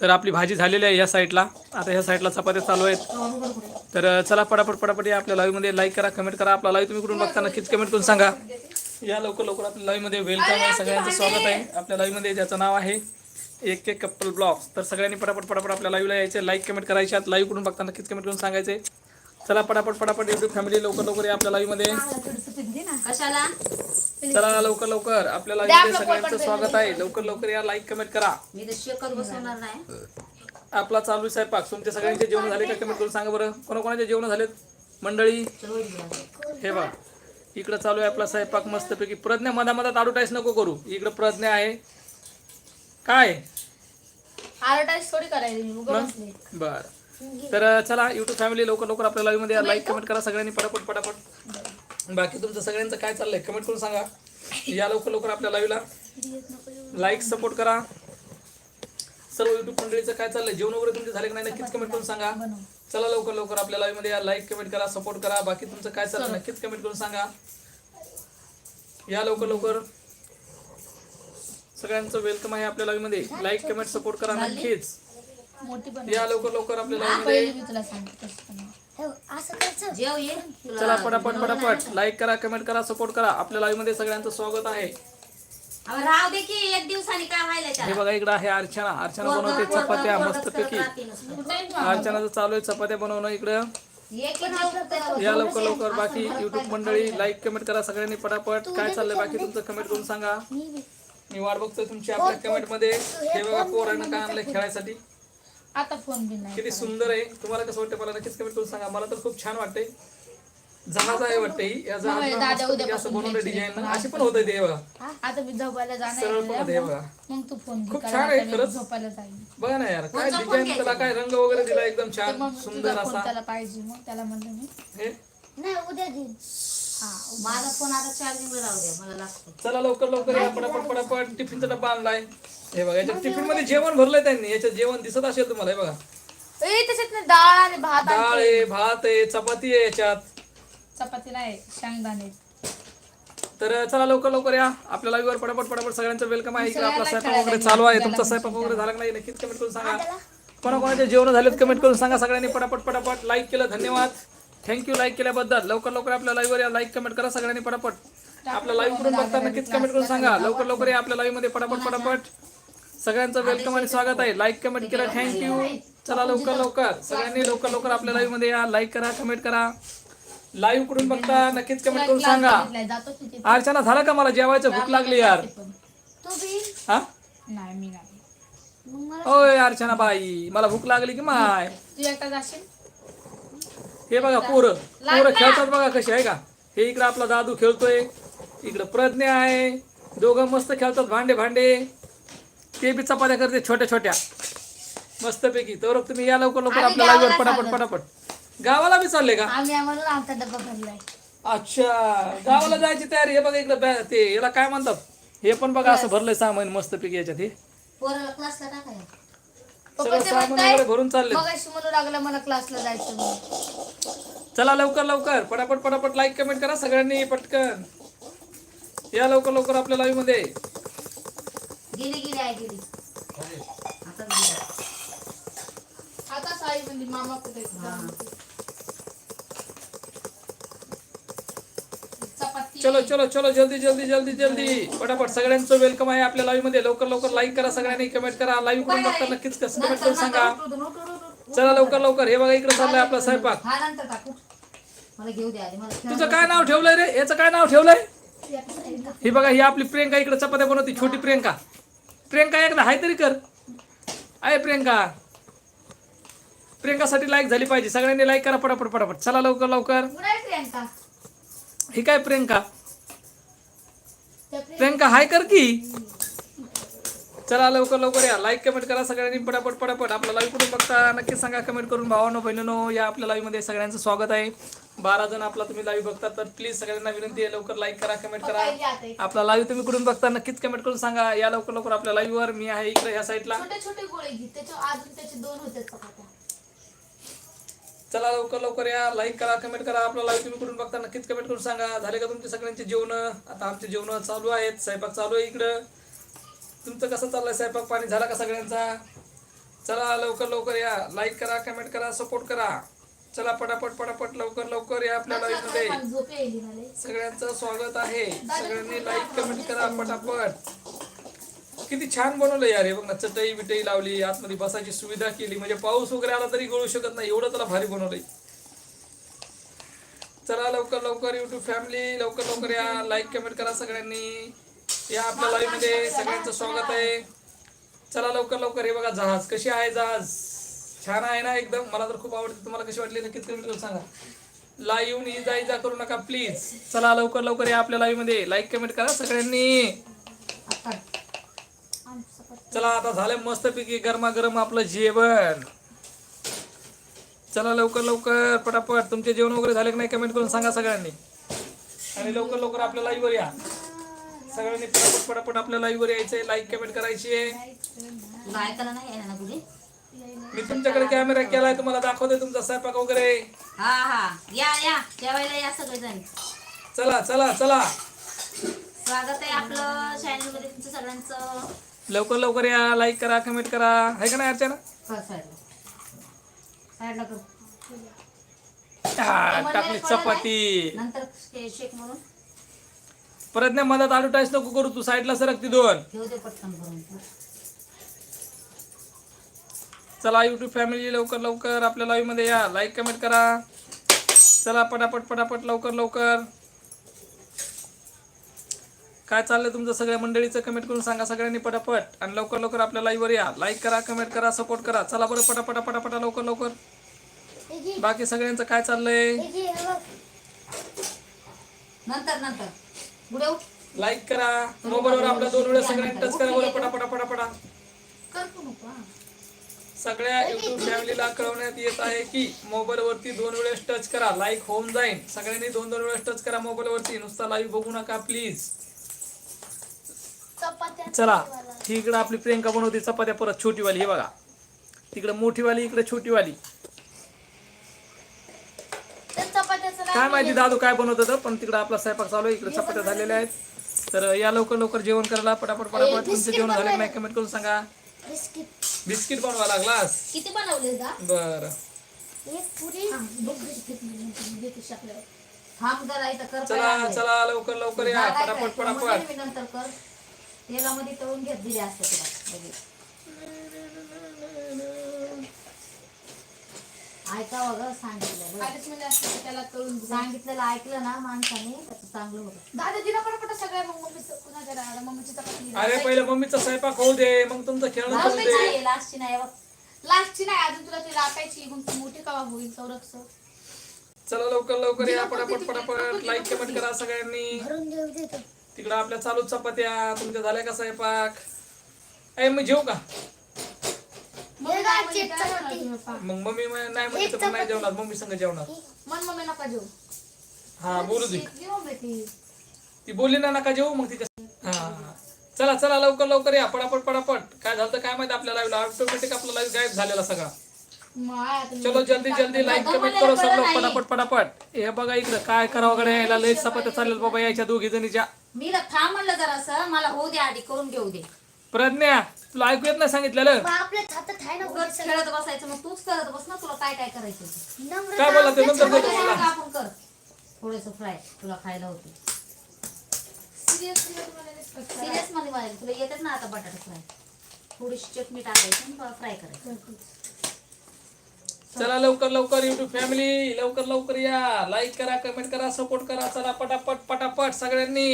तर आपली भाजी झालेली आहे या साईडला. आता ह्या साईडला चपात्या चालू आहेत. तर चला पटापट पटापट या आपल्या लाईव्हमध्ये लाईक करा कमेंट करा. आपला लाईव्ह तुम्ही कुठून बघता नक्कीच कमेंट करून सांगा. या लवकर लवकर आपल्या लाईव्हमध्ये वेलकम आहे. सगळ्यांचं स्वागत आहे. आपल्या लाईव्हमध्ये ज्याचं नाव आहे एक एक कपल ब्लॉग्स तर सगळ्यांनी पटापट पटापट आपल्या लाईव्हला यायचे. लाईक कमेंट करायचे. आहेत लाईव्ह कुठून बघता नक्कीच कमेंट करून सांगायचे. चला पटापट पटापट युट्यूब फॅमिली लवकर लवकर या आपल्या लाईव्हमध्ये. कशाला? चला लवकर लवकर. आपल्या लाईव्हमध्ये सगळ्यांचं स्वागत आहे. लवकर लवकर या लाईक कमेंट करा. मी तर शेकत बसवणार नाही. आपला चालू आहे स्वयंपाक. तुमच्या सगळ्यांचे जेवण झाले का? कमेंट करून सांगा बरं. कोणाकोणाचे जेवण झालेत? मंडळी. हे बघा. इकडं चालू आहे आपला स्वयंपाक मस्तपैकी. प्रज्ञा मधामधात आडोटाईस नको करू. इकडं प्रज्ञा आहे. काय? ॲडव्हर्टाईज थोडी करायची बर. तर चला युट्यूब फॅमिली लवकर लवकर आपल्या लाईव्हमध्ये लाईक कमेंट करा सगळ्यांनी. पटापट पटापट. बाकी तुमचं सगळ्यांचं काय चाललंय? कमेंट करून सांगा. या लवकर लवकर आपल्या लाईव्हला लाईक सपोर्ट करा. सर्व युट्यूब मंडळीचं काय चाललंय? जेवण वगैरे तुमचे झाले की नाही? नक्कीच कमेंट करून सांगा. चला लवकर लवकर आपल्या लाईव्हमध्ये या. लाईक कमेंट करा सपोर्ट करा. बाकी तुमचं काय चाललंय? नक्कीच कमेंट करून सांगा. या लवकर लवकर. सगळ्यांचं वेलकम आहे आपल्या लाईव्हमध्ये. लाईक कमेंट सपोर्ट करा नक्कीच. या लवकर लवकर आपल्या लाईव्हमध्ये. जेव ये. तुला चला पटापट पटापट. लाईक करा कमेंट करा सपोर्ट करा. आपल्या लाईव्हमध्ये सगळ्यांचं स्वागत आहे. अहो, राहू दे की एक दिवसाने काय व्हायला हे त्याला बघा इकडं आहे अर्चना. अर्चना बनवते पोरगं- चपात्या पोरगंच मस्तपैकी करत राहते नुसतं. अर्चनाचं चालू आहे चपात्या बनवणं इकडं. एक या लवकर लवकर. बाकी युट्यूब मंडळी लाईक कमेंट करा सगळ्यांनी पटापट. काय चाललंय? बाकी तुमचं कमेंट करून सांगा. मी वाट बघतोय तुमची आपल्या कमेंटमध्ये. हे बघा पोरानं काय आणलंय खेळायसाठी? आता फोन बी नाही किती सुंदर आहे. तुम्हाला कसं वाटतं मला नक्कीच कमेंट करून सांगा. मला तर खूप छान वाटतंय. जहाज आहे वाटते ही या बनवलं. डिझाईन अशी पण होत ते बघा. आता मी झोपायला जाणार सरळ आहे पण होते हे बघा. मग तू फोन घे खूप छान आहे खरंच. झोपायला जाईल बघा ना यार काय डिझाईन? त्याला काय रंग वगैरे दिला एकदम छान सुंदर असा. त्याला पाहिजे मग त्याला म्हणलं मी. हे? हा माझा फोन आता चार्जिंगला राहू द्या मला लागतो चला लवकर लवकर या. पटापट पटापट. टिफिनचा डब्बा आणलाय. हे बघा याच्यात टिफिनमध्ये जेवण भरलंय त्यांनी. याच्यात जेवण दिसत असेल तुम्हाला हे बघा. ए त्याच्यात ना डाळ आणि भात डाळ. आहे भात आहे चपाती आहे याच्यात. चपाती नाही शेंगदाणे. तर चला लवकर लवकर या. आपल्या लाईव्हवर पटापट पटापट सगळ्यांचं वेलकम आहे. इकडे आपला स्वयंपाक वगैरे चालू आहे. तुमचा स्वयंपाक वगैरे झाला. की नाही नक्कीच कमेंट करून सांगा. कोणाकोणाचे जेवण झालेत कमेंट करून सांगा. सगळ्यांनी पटापट पटापट लाईक केलं. धन्यवाद. थँक्यू लाईक केल्याबद्दल. लवकर लवकर आपल्या लाईव्हवर या. लाईक कमेंट करा सगळ्यांनी पटापट. आपल्या लाईव्ह करून बघता नक्कीच कमेंट करून सांगा. लवकर लवकर या आपल्या लाईव्हमध्ये पटापट पटापट. सगळ्यांचं वेलकम आणि स्वागत आहे. लाईक कमेंट केलं थँक्यू चला लवकर लवकर. सगळ्यांनी लवकर लवकर आपल्या लाईव्हमध्ये या. लाईक करा कमेंट करा. लाईव्ह कुठून बघता नक्कीच कमेंट करून सांगा. अर्चना झालं का मला जेवायचं? भूक लागली यार. हा? होय अर्चना बाई मला भूक लागली की माय. तू एकटा जाशील? हे बघा पोरं. पोरं खेळतात बघा कशी आहे का? हे इकडं आपला दादू खेळतोय. इकडं प्रज्ञा आहे. दोघं मस्त खेळतात भांडे भांडे. ते बी चपात्या करते छोट्या छोट्या. मस्तपैकी. तर तुम्ही या लवकर लवकर आपल्या लाईव्हवर पटापट पटापट. गावाला बी चालले का? अच्छा. गावाला जायची तयारी हे बघा इकडं ते याला काय म्हणतात? हे पण बघा असं भरलंय सामान मस्तपैकी याच्यात हे. सगळं सामान वगैरे भरून चालले म्हणू लागलं मला क्लासला जायचं म्हणून. चला लवकर लवकर. पटापट पटापट लाईक कमेंट करा सगळ्यांनी पटकन. या लवकर लवकर आपल्या लाईव्हमध्ये. गेली गेली आहे गेली आता गेली. आता साई म्हणजे मामा कुठे चलो चलो चलो जल्दी जल्दी जल्दी जल्दी. पटापट सगळ्यांचं वेलकम आहे आपल्या लाईव्हमध्ये. लवकर लवकर लाईक करा सगळ्यांनी कमेंट करा. लाईव्ह करून बघता नक्कीच कसं कमेंट करून सांगा. चला लवकर लवकर. हे बघा इकडे चाललाय आपला स्वयंपाक. तुझं काय नाव ठेवलंय रे? याचं काय नाव ठेवलंय? ही बघा ही आपली प्रियंका इकडे चपात्या बनवती छोटी प्रियंका. प्रियंका एकदा हाय तरी कर. आहे प्रियंका. प्रियंकासाठी लाईक झाली पाहिजे. सगळ्यांनी लाईक करा पटापट पटापट. चला लवकर लवकर. ही काय प्रियंका? प्रियंका हाय कर की. चला लवकर लवकर या. लाईक कमेंट करा सगळ्यांनी. पटापट पटापट. आपला लाईव्ह कुठून बघता नक्की सांगा. कमेंट करून भावानो बहिणीनो या आपल्या लाईव्हमध्ये सगळ्यांचं स्वागत आहे. बारा जण आपला तुम्ही लाईव्ह बघता तर प्लीज सगळ्यांना विनंती आहे लवकर लाईक करा कमेंट करा. आपला लाईव्ह तुम्ही कुठून बघता नक्कीच कमेंट करून सांगा. या लवकर लवकर आपल्या लाईव्ह वर मी आहे इकडे या साईडला छोटे छोटे गोळे घे. त्याच्या अजून त्याचे दोन होते चला लवकर लवकर या लाईक करा कमेंट करा. आपला लाईव्ह तुम्ही कुठून बघता नक्कीच कमेंट करून सांगा. झाले का तुमचे सगळ्यांचे जेवण? आता आमचे जेवण चालू आहेत. स्वयंपाक चालू आहे इकडं. तुमचं कसं चाललंय? स्वयंपाक पाणी झाला का सगळ्यांचा? चला लवकर लवकर या. लाईक करा कमेंट करा सपोर्ट करा. चला पटापट पटापट लवकर लवकर या आपल्या लाईव्हमध्ये. सगळ्यांचं स्वागत आहे. सगळ्यांनी लाईक कमेंट करा पटापट. किती छान बनवलं यार. हे बघ ना चटई बिटई लावली आतमध्ये बसायची सुविधा केली. म्हणजे पाऊस वगैरे आला तरी गळू शकत नाही. एवढं त्याला भारी बनवलंय. चला लवकर लवकर युट्यूब फॅमिली लवकर लवकर या. लाईक कमेंट करा सगळ्यांनी. या आपल्या लाईव्हमध्ये सगळ्यांचं स्वागत आहे. चला लवकर लवकर. हे बघा जहाज. कशी आहे जहाज? छान आहे ना एकदम? मला तर खूप आवडते. तुम्हाला कशी वाटली नक्कीच कमेंट सांगा. लाईव्ह येऊन इजा इजा करू नका प्लीज चला लवकर लवकर या आपल्या लाईव्हमध्ये. लाईक कमेंट करा सगळ्यांनी. चला आता झालं मस्तपैकी गरमागरम आपलं जेवण. चला लवकर लवकर पटापट. तुमचे जेवण वगैरे झाले की नाही कमेंट करून सांगा सगळ्यांनी. आणि लवकर लवकर आपल्या लाईव्ह वर या. सगळ्यांनी पटापट पटापट आपल्या लाईव्ह वर यायचंय. लाईक कमेंट करायची आहे. मी तुमच्याकडे कॅमेरा केलाय तुम्हाला दाखवतोय तुमचा स्वयंपाक वगैरे. हा हा. या या. जेवायला या सगळेजण. चला चला चला. स्वागत आहे आपलं चॅनलमध्ये तुमचं सगळ्यांचं. लवकर लवकर या लाईक करा कमेंट करा. आहे का नाही अर्चना? हा, टाकली चपाती. नंतर शे- शेक म्हणून? प्रज्ञा मधात ऍडव्हर्टाईज नको करू तू साईडला सरक ती दोन. घेऊ दे पटकन करून चला युट्यूब फॅमिली लवकर लवकर आपल्या लाईव्हमध्ये या. लाईक कमेंट करा. चला पटापट पटापट लवकर लवकर. काय चाललंय तुमचं सगळ्या मंडळीचं? कमेंट करून सांगा सगळ्यांनी पटापट. आणि लवकर लवकर आपल्या लाईव्ह वर या. लाईक करा कमेंट करा सपोर्ट करा. चला बरं पटापटा पटापटा लवकर लवकर. बाकी सगळ्यांचं काय चाललंय? नंतर नंतर. पुढे उठ. लाईक करा. मोबाईलवर आपल्या दोन वेळेस सगळ्यांनी टच करा. बरं पटापटा पटापटा. सगळ्या युट्यूब फॅमिलीला कळवण्यात येत आहे की मोबाईल वरती दोन वेळेस टच करा. लाईक होऊन जाईल सगळ्यांनी दोन दोन वेळेस टच करा मोबाईल वरती. नुसता लाईव्ह बघू नका प्लीज चला ही इकडे आपली प्रियंका बनवते चपात्या परत छोटीवाली हे बघा. तिकडे मोठीवाली इकडे छोटीवाली. काय माहिती दादू काय बनवत होतं पण तिकडे आपला स्वयंपाक चालू आहे इकडे चपात्या झालेल्या आहेत. तर या लवकर लवकर जेवण करायला पटापट पटापट. तुमचं जेवण झालं की नाही कमेंट करून सांगा. बिस्किट. बनवा लागलास? किती बनवले बर. चला. चला लवकर लवकर या पटापट? पटापट. तेलामध्ये तळून घेत दिले असते तुला लगेच. ऐकावं ग सांगितलं म्हणजे त्याला तळून. सांगितलेलं ऐकलं ना माणसाने त्याचं चांगलं होतं. दादाजीला पटापट सगळ्या मग मम्मीचं कुणाच्या राहिलं मम्मीची चपाती अरे पहिले मम्मीचा स्वयंपाक होऊ दे मग तुमचं खेळणं होऊ दे. नाही, लास्टची नाही बघ. लास्टची नाही अजून तुला ती लाटायची मग ती मोठी कवा होईल संरक्ष चला लवकर लवकर या. पटापट पटापट. लाईक कमेंट करा सगळ्यांनी. तिकडं आपल्या चालू चपात्या तुमच्या झाल्या का स्वयंपाक? ए मी जेऊ का? म्हणते? मग मम्मी म्हणे, नाही म्हणजे तर नाही जेवणार मम्मी संग जेवणार. मन मम्मी नका जेऊ. हा बोलू दे. ती बोलली ना नका जेवू मग तिच्या हा चला चला लवकर लवकर या पटापट पटापट. काय झालं तर काय माहिती आपल्या लाईव्ह ऑटोमॅटिक आपला लाईव्ह गायब झालेला सगळा. मग चलो जल्दी जल्दी लाईक कमेंट करो सब लोग पटापट पटापट. हे बघा इकडं काय करावं कडे यायला लय चपात्या चालेल बाबा यायच्या दोघी जणीच्या. मी ना थांब म्हणलं जरा मला होऊ दे आधी करून घेऊ दे. प्रज्ञा तुला ऐकू येत नाही सांगितलेलं? उगाच खेळत बसायचं मग तूच करत बस ना तुला काय काय करायचं ते. काय बोला ते? नंतर बोलतो मग मला आपण कर. थोडस फ्राय तुला खायला होते. करा. सिरियसमध्ये मला तुला येतात ना आता बटाटा फ्राय थोडीशी चटणी टाकायची आणि फ्राय करायचं. चला लवकर लवकर युट्यूब फॅमिली लवकर लवकर या. लाईक करा कमेंट करा सपोर्ट करा. चला पटापट पटापट सगळ्यांनी.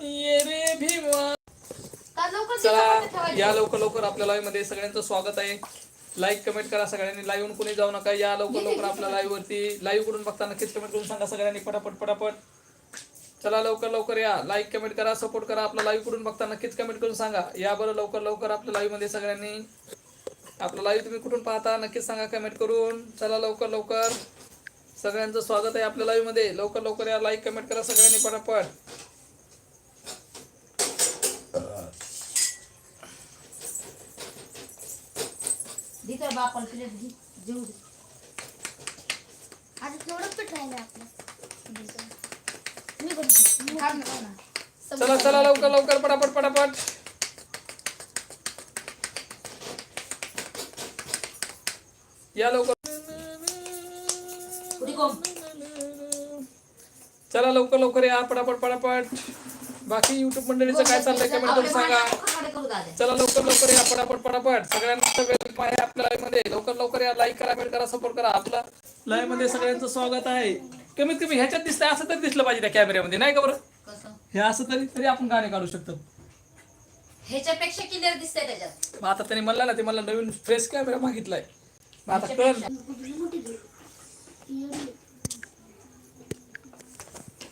ये रे भीमा. चला. या लवकर लवकर आपल्या लाईव्हमध्ये सगळ्यांचं स्वागत आहे. लाईक कमेंट करा सगळ्यांनी. लाईव्ह कोणी जाऊ नका. या लवकर लवकर आपल्या लाईव्ह वरती. लाईव्हकडून बघता नक्कीच कमेंट करून सांगा सगळ्यांनी. पटापट पटापट. चला लवकर लवकर या. लाईक कमेंट करा सपोर्ट करा. आपला लाईव्ह कुठून बघता नक्कीच कमेंट करून सांगा. या बरं लवकर लवकर आपल्या लाईव्हमध्ये सगळ्यांनी. आपला लाईव्ह तुम्ही कुठून पाहता नक्कीच सांगा कमेंट करून. चला लवकर लवकर. सगळ्यांचं स्वागत आहे आपल्या लाईव्हमध्ये लवकर लवकर या. लाईक कमेंट करा सगळ्यांनी पटापट दे बापाला पीठ राहिलं आपलं. चला चला लवकर लवकर पटापट पटापट. या लवकर. चला लवकर लवकर या पटापट पटापट. बाकी युट्यूब मंडळीचं काय चाललंय का म्हणतो सांगा. चला लवकर लवकर या पटापट पटापट. सगळ्यांना वेलकम आहे आपल्या लाईव्हमध्ये. लवकर लवकर या लाईक करा कमेंट करा सपोर्ट करा. आपला लाईव्हमध्ये सगळ्यांचं स्वागत आहे. कमीत कमी ह्याच्यात दिसतंय असं तरी दिसलं पाहिजे त्या कॅमेऱ्यामध्ये नाही का बरं? हे असं तरी तरी आपण गाणे काढू शकतो. ह्याच्यापेक्षा क्लिअर दिसतंय त्याच्यात. आता त्यांनी म्हणला ना ते मला नवीन फ्रेश कॅमेरा मागितलाय. आता कळ